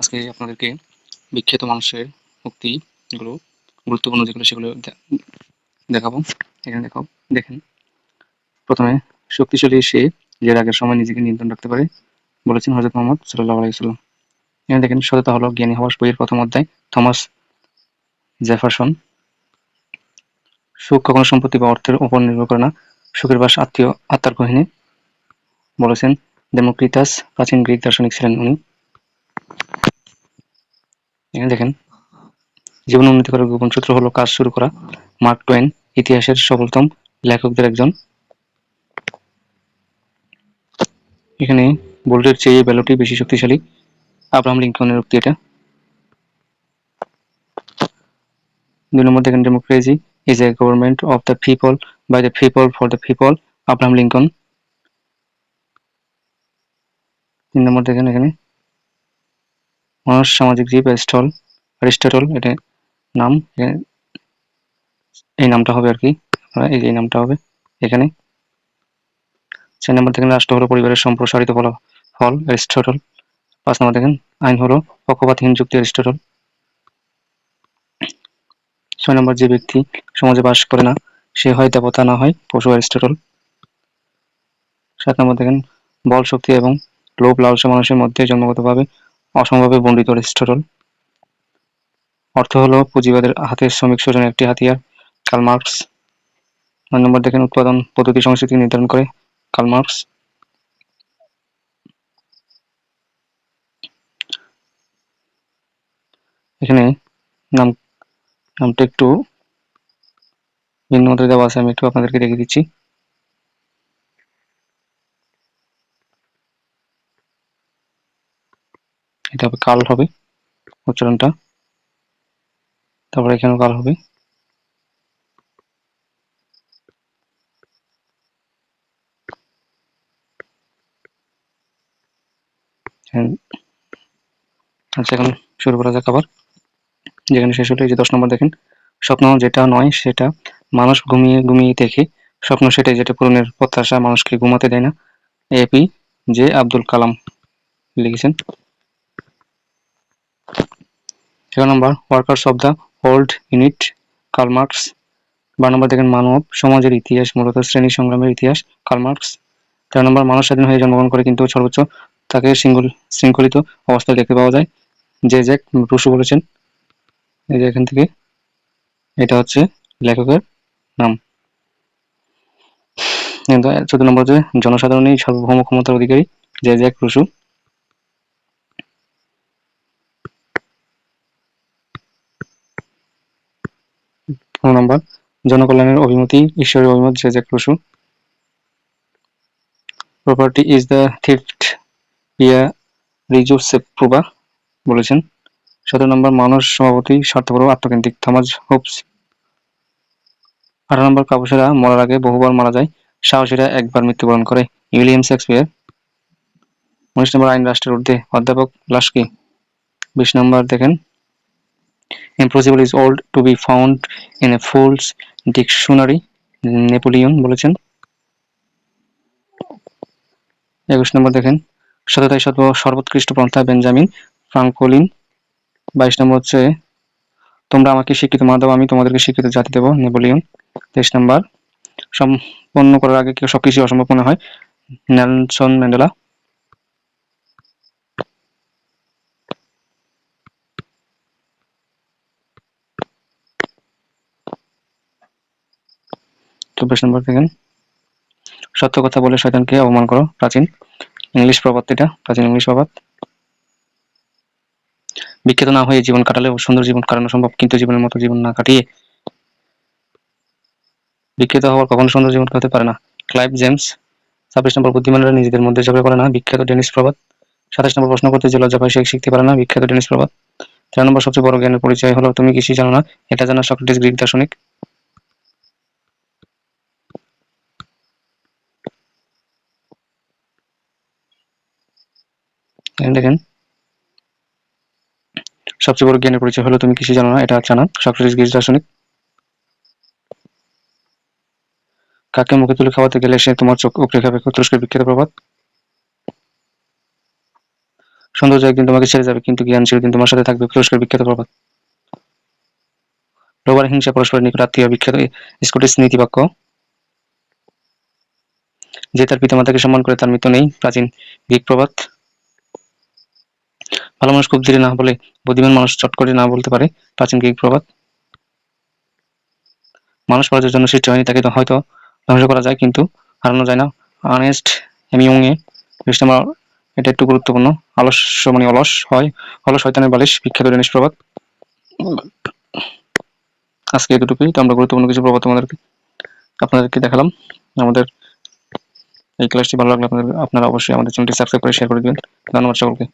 আজকে আপনাদেরকে বিখ্যাত মানুষের উক্তিগুলো গুরুত্বপূর্ণ যেগুলো সেগুলো দেখাবো, এখানে দেখাও। দেখেন, প্রথমে শক্তিশালী সে যে রাগের সময় নিজেকে নিয়ন্ত্রণ রাখতে পারে, বলেছেন হজরত মোহাম্মদ সাল্লাহ আলাইসাল্লাম এখানে দেখেন, সততা হলো জ্ঞানী হওয়ার বইয়ের প্রথম অধ্যায়, থমাস জেফারসন। সুখ কখনো সম্পত্তি বা অর্থের উপর নির্ভর করে না, সুখের বাস আত্মীয়, আত্মার গহিনে। বলেছেন ডেমোক্রিটাস প্রাচীন গ্রিক দার্শনিক ছিলেন উনি। এখানে দেখেন, জীবন উন্নতি করার গোপন সূত্র হলো, কাজ শুরু করা। মার্ক টোয়েন, ইতিহাসের সফলতম লেখকদের একজন। এখানে বোল্টের চেয়ে ব্যালটই বেশি শক্তিশালী আব্রাহাম লিঙ্কনের উক্তি এটা। দুই নম্বর দেখেন democracy is a government of the people by the people for the people Abraham Lincoln. তিন নম্বর দেখেন এখানে মানুষ সামাজিক জীব অ্যারিস্টল অ্যারিস্টটল, এটা নাম এই নামটা হবে আর কি এই যে নামটা হবে, এখানে। চার নম্বর দেখেন রাষ্ট্র হলো পরিবারের সম্প্রসারিত ফল ফল, অ্যারিস্টটল। পাঁচ নম্বর দেখেন, আইন হলো পক্ষপাতহীন যুক্তি, অ্যারিস্টটল। ছয় নম্বর, যে ব্যক্তি সমাজে বাস করে না, সে হয় দেবতা, না হয় পশু, অ্যারিস্টটল। সাত নম্বর দেখেন, বল শক্তি এবং লোভ, লালসা মানুষের মধ্যে জন্মগতভাবে অসমভাবে বন্ডিত অ্যারিস্টটল অর্থ হলো পুঁজিবাদের হাতের শ্রমিক শোষণের একটি হাতিয়ার কার্ল মার্কস নয় নম্বর দেখেন, উৎপাদন পদ্ধতি সংস্কৃতি নির্ধারণ করে কার্ল মার্কস এখানে নাম নামটা একটু ভিন্ন মতো দেওয়া আছে, আমি একটু আপনাদেরকে দেখে দিচ্ছি। এটা কাল হবে উচ্চারণটা। তারপরে এখানেও কাল হবে। আচ্ছা এখন শুরু করা যাক আবার। যেখানে শেষ হলো, এই যে দশ নম্বর দেখেন। স্বপ্ন যেটা নয়, সেটা মানুষ ঘুমিয়ে ঘুমিয়ে দেখে। স্বপ্ন সেটাই যেটা পূরণের প্রত্যাশা, মানুষকে ঘুমাতে দেয় না। এপি জে আব্দুল কালাম লিখেছেন। এগারো নম্বর workers of the world unite Karl Marx বারো নম্বর, দেখেন মানব সমাজের ইতিহাস, মূলত শ্রেণি সংগ্রামের ইতিহাস কার্ল মার্কস তেরো নম্বর মানুষ স্বাধীন হয়ে জন্মগ্রহণ করে কিন্তু সর্বোচ্চ তাকে শৃঙ্খল শৃঙ্খলিত অবস্থায় দেখতে পাওয়া যায়। যে জ্যাক রুশো বলেছেন, এই যে এখান থেকে, এটা হচ্ছে লেখকের নাম। চোদ্দ নম্বর যে জনসাধারণই সার্বভৌম ক্ষমতার অধিকারী, যে জ্যাক রুশো। নম্বর। জনকল্যাণের অভিমতি, ঈশ্বরের অভিমত, যে Jacques Rousseau property is the theft ইয়া রিজোসেফ প্রুবা বলেছেন। সতেরো নম্বর, মানুষ সভাপতি স্বার্থপর, আত্মকেন্দ্রিক থমাস হোপস আঠারো নম্বর কাপুসেরা মরার আগে বহুবার মারা যায়, সাহসীরা একবার মৃত্যুবরণ করে। William Shakespeare. উনিশ নম্বর আইন রাষ্ট্রের ঊর্ধ্বে অধ্যাপক লাস্কি বিশ নম্বর, দেখেন impossible is old to be found in a fools dictionary Napoleon বলেছেন। একুশ নম্বর দেখেন। সততাই সর্ব, সর্বোৎকৃষ্ট পন্থা বেঞ্জামিন ফ্রাঙ্কলিন। বাইশ নম্বর হচ্ছে, তোমরা আমাকে শিক্ষিত, মা দাও, আমি তোমাদেরকে শিক্ষিত জাতি দেবো। নেপোলিয়ন। তেইশ নম্বর, সম্পন্ন করার আগে কেউ সবকিছু অসম্ভব মনে হয়। Nelson Mandela. চব্বিশ নম্বর দেখেন সত্য কথা বলে শয়তানকে অপমান করো, প্রাচীন ইংলিশ প্রবাদ এটা প্রাচীন ইংলিশ প্রবাদ। বিখ্যাত না হয়ে জীবন কাটালেও সুন্দর জীবন কাটানো সম্ভব, কিন্তু জীবনের মতো জীবন না কাটিয়ে বিখ্যাত হওয়ার কখনো সুন্দর জীবন হতে পারে না। ক্লাইভ জেমস, ছাব্বিশ নম্বর বুদ্ধিমানরা নিজেদের মধ্যে ঝগড়া করে না, বিখ্যাত ডেনিস প্রবাদ। সাতাশ নম্বর প্রশ্ন করতে যে লজ্জা পায় শিখতে পারে না, বিখ্যাত ডেনিস প্রবাদ। তেরো নম্বর সবচেয়ে বড় জ্ঞানের পরিচয় হলো, তুমি কিছুই জানো না, এটা জানা সক্রেটিস গ্রিক দার্শনিক। দেখেন। সবচেয়ে বড় জ্ঞানের পরিচয় হলো, তুমি কিছুই জানো না, এটা জানা সক্রেটিস গ্রিক দার্শনিক কাকে মুখে তুলে খাওয়াতে গেলে সে তোমার চোখ উপরে খাবে? তুরস্কের বিখ্যাত প্রবাদ সৌন্দর্য একদিন তোমাকে ছেড়ে যাবে, কিন্তু জ্ঞান চিরদিন তোমার সাথে থাকবে পুরস্কার বিখ্যাত প্রবাদ রোবার হিংসা পরস্পরের নিকট আত্মীয়, বিখ্যাত স্কটিশ নীতিবাক্য। যে তার পিতামাতাকে সম্মান করে তার মৃত্যু নেই, প্রাচীন গ্রিক প্রবাদ ভালো মানুষ খুব ধীরে না বলে বুদ্ধিমান মানুষ চট করে না বলতে পারে প্রাচীন গ্রিক প্রবাদ। মানুষ পরাজয়ের জন্য সৃষ্টি হয়নি, তাকে হয়তো ধ্বংস করা যায়, কিন্তু হারানো যায় না। আর্নেস্ট হেমিংওয়ে খ্রিস্টান এটা একটু গুরুত্বপূর্ণ। আলস্য মানে অলস হয়, অলস শয়তানের বালিশ, বিখ্যাত ডেনিশ প্রবাদ। আজকে এই দুটুকুই তো আমরা গুরুত্বপূর্ণ কিছু প্রবাদ তোমাদেরকে আপনাদেরকে দেখালাম। আমাদের এই ক্লাসটি ভালো লাগলে আপনাদের আপনারা অবশ্যই আমাদের চ্যানেলটি সাবস্ক্রাইব করে শেয়ার করে দিবেন। ধন্যবাদ সকলকে।